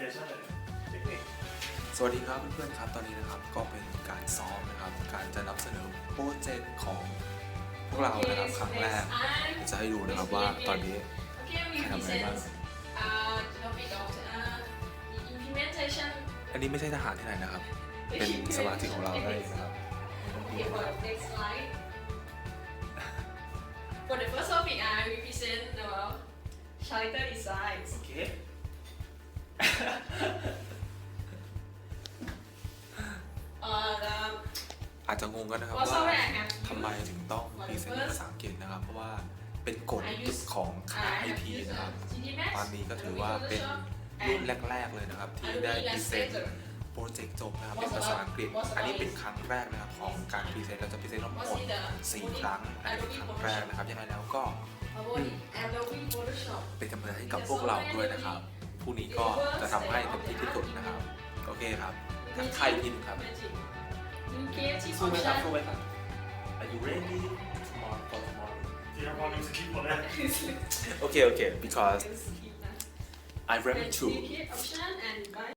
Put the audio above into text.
สวัสดีครับเพื่อนๆครับ ตอนนี้นะครับก็เป็นการซ้อมนะครับการจะนำเสนอโปรเจกต์ของพวกเรานะครับครั้งแรกจะให้ดูนะครับว่าตอนนี้ Okay, we ใครทำอะไรบ้าง present uh, the topic of uh, the implementation. อันนี้ไม่ใช่ทหารที่ไหนนะครับ เป็นสมาธิของเราได้นะครับ Okay, for the next slide. For the first topic, uh, we present about shelter designs. โอเค Uh, the อาจจะงงกันนะครับ also ว่า I have ทำไมถึงต้องพรีเซนต์ภาษาอังกฤษนะครับ เพราะว่าเป็นกฎของคณะไอทีนะครับ ตอนนี้ก็ถือว่าเป็นรุ่นแรก ๆ เลยนะครับ ที่ได้พรีเซนต์โปรเจกต์จบนะครับเป็นภาษาอังกฤษ อันนี้เป็นครั้งแรกนะครับของการพรีเซนต์เราจะพรีเซนต์ทั้งหมดสี่ครั้งอันนี้เป็นครั้งแรกนะครับยังไงแล้วก็ about Adobe Photoshop. เป็นกำลังใจให้กับพวกเราด้วยนะครับ พรุ่งนี้ก็จะทำให้เต็มที่ที่สุดนะครับ โอเคครับทักทายพินครับ Magic. In creative สู้ไหมครับ option. สู้ไหมครับ Are you ready tomorrow for tomorrow ที่เราพอมีสคริปต์หมดแล้วโอเคโอเค because Skip that. I ready And